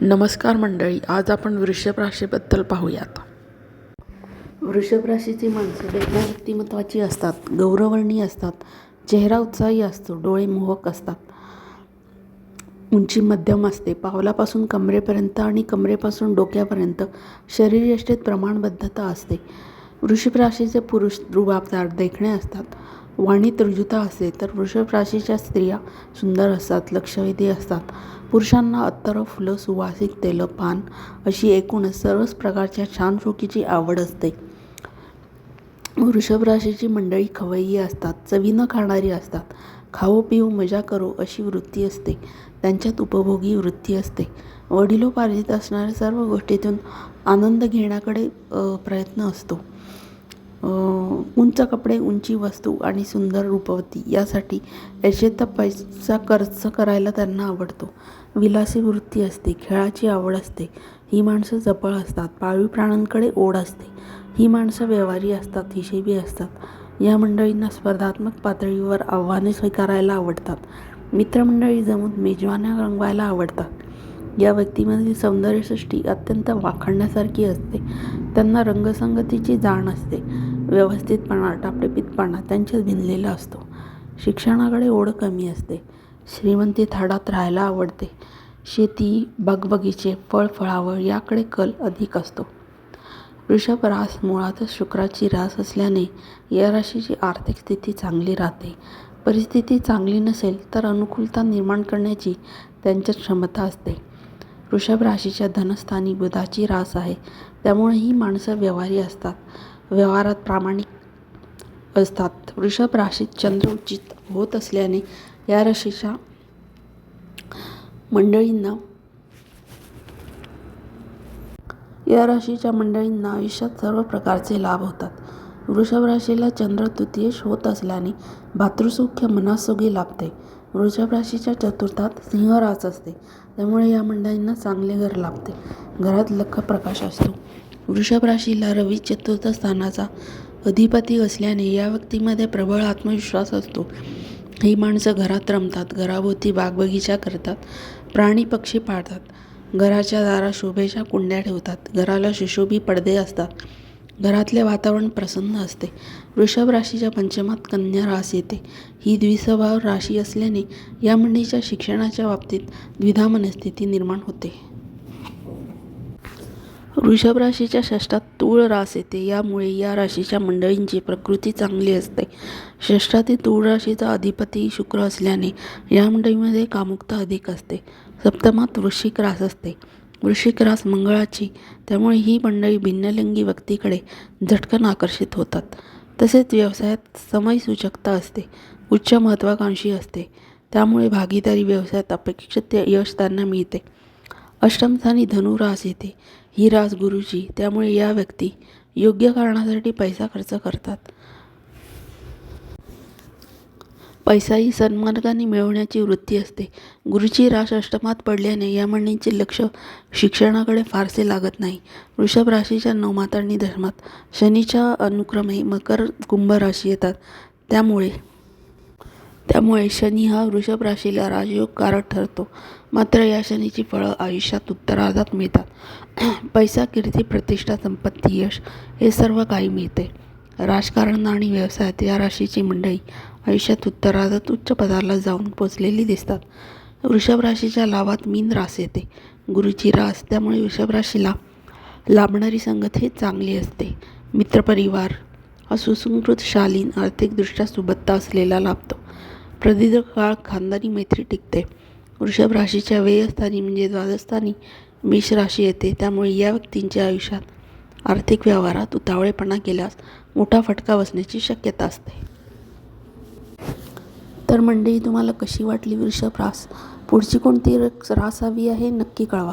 नमस्कार मंडळी आज आपण वृषभ राशीबद्दल पाहूयात. वृषभ राशीची माणसं वेगळ्या व्यक्तिमत्वाची असतात गौरवर्णीय असतात चेहरा उत्साही असतो डोळे मोहक असतात. उंची मध्यम असते पावलापासून कमरेपर्यंत आणि कमरेपासून डोक्यापर्यंत शरीरयष्टेत प्रमाणबद्धता असते. वृषभ राशीचे पुरुष रुबाबदार देखणे असतात. वाणीत रुजुता असते तर वृषभ राशीच्या स्त्रिया सुंदर असतात लक्षवेधी असतात. पुरुषांना अत्तर फुलं सुवासिक तेलं पान अशी एकूणच सर्वच प्रकारच्या छान चुकीची आवड असते. वृषभ राशीची मंडळी खवय्यी असतात चवीनं खाणारी असतात. खाऊ पिऊ मजा करू अशी वृत्ती असते. त्यांच्यात उपभोगी वृत्ती असते. वडिलोपार्जित असणाऱ्या सर्व गोष्टीतून आनंद घेण्याकडे प्रयत्न असतो. उंच कपडे उंची वस्तू आणि सुंदर रूपवती यासाठी ऐशेचा पैसा खर्च करायला त्यांना आवडतो. विलासी वृत्ती असते खेळाची आवड असते. ही माणसं जपळ असतात पाळीव प्राण्यांकडे ओढ असते. ही माणसं व्यवहारी असतात हिशेबी असतात. या मंडळींना स्पर्धात्मक पातळीवर आव्हाने स्वीकारायला आवडतात. मित्रमंडळी जमून मेजवान्या रंगवायला आवडतात. या व्यक्तीमधील सौंदर्यसृष्टी अत्यंत वाखाणण्यासारखी असते. त्यांना रंगसंगतीची जाण असते. व्यवस्थितपणा टापटिपीतपणा त्यांच्यात भिनलेला असतो. शिक्षणाकडे ओढ कमी असते. श्रीमंती थाडात राहायला आवडते. शेती बागबगीचे फळ फळावळ याकडे कल अधिक असतो. वृषभ रास मुळातच शुक्राची रास असल्याने या राशीची आर्थिक स्थिती चांगली राहते. परिस्थिती चांगली नसेल तर अनुकूलता निर्माण करण्याची त्यांच्यात क्षमता असते. वृषभ राशीच्या धनस्थानी बुधाची रास आहे. त्यामुळे ही माणसं व्यवहारी असतात. व्यवहारात प्रामाणिक असतात. वृषभ राशीत चंद्र उच्चित होत असल्याने या राशीच्या मंडळींना या राशीच्या मंडळींना आयुष्यात सर्व प्रकारचे लाभ होतात. वृषभ राशीला चंद्र तृतीयेश होत असल्याने भातृसुख्य मनासुखी लाभते. वृषभ राशीच्या चतुर्थात सिंह रास असते. त्यामुळे या मंडळींना चांगले घर लाभते. घरात लख प्रकाश असतो. वृषभ राशीला रवी चतुर्थ स्थानाचा अधिपती असल्याने या व्यक्तीमध्ये प्रबळ आत्मविश्वास असतो. ही माणसं घरात रमतात घराभोवती बागबगीचा करतात प्राणी पक्षी पाळतात घराच्या दारात शोभेच्या कुंड्या ठेवतात घराला सुशोभी पडदे असतात घरातले वातावरण प्रसन्न असते. वृषभ राशीच्या पंचमात कन्या रास येते. ही द्विस्वभाव राशी असल्याने या मंडळीच्या शिक्षणाच्या बाबतीत द्विधा मनस्थिती निर्माण होते. वृषभ राशीच्या षष्ठात तूळ रास येते. यामुळे या राशीच्या मंडळींची प्रकृती चांगली असते. षष्ठातील तूळ राशीचा अधिपती शुक्र असल्याने या मंडळीमध्ये कामुकता अधिक असते. सप्तमात वृश्चिक रास असते. वृश्चिक रास मंगळाची त्यामुळे ही मंडळी भिन्नलिंगी व्यक्तीकडे झटकन आकर्षित होतात. तसेच व्यवसायात समयसूचकता असते. उच्च महत्त्वाकांक्षी असते. त्यामुळे भागीदारी व्यवसायात अपेक्षित यश त्यांना मिळते. अष्टमस्थानी धनु रास येते. ही रास गुरुची त्यामुळे या व्यक्ती योग्य कारणासाठी पैसा खर्च करतात. पैसाही सन्मार्गाने मिळवण्याची वृत्ती असते. गुरुची रास अष्टमात पडल्याने या मंडळींचे लक्ष शिक्षणाकडे फारसे लागत नाही. वृषभ राशीच्या नवमातांनी धर्मात शनीच्या अनुक्रमे मकर कुंभ राशी येतात. त्यामुळे त्यामुळे शनी हा वृषभ राशीला राजयोगकारक ठरतो. मात्र या शनीची फळं आयुष्यात उत्तरार्धात मिळतात. पैसा कीर्ती प्रतिष्ठा संपत्ती यश हे सर्व काही मिळते. राजकारण आणि व्यवसायात या राशीची मंडळी आयुष्यात उत्तरार्धात उच्च पदाला जाऊन पोचलेली दिसतात. वृषभ राशीच्या लाभात मीन रास येते. गुरुची रास त्यामुळे वृषभ राशीला लाभणारी संगत ही चांगली असते. मित्रपरिवार हा सुसंस्कृत शालीन आर्थिकदृष्ट्या सुबत्ता असलेला लाभतो. प्रदीर्घ काळ खानदानी मैत्री टिकते. वृषभ राशीच्या व्ययस्थानी म्हणजे द्वादस्थानी मेष राशी येते. त्यामुळे या व्यक्तींच्या आयुष्यात आर्थिक व्यवहारात उतावळेपणा केल्यास मोठा फटका बसण्याची शक्यता असते. तर मंडळी तुम्हाला कशी वाटली वृषभ रास? पुढची कोणती रास हवी आहे नक्की कळवा.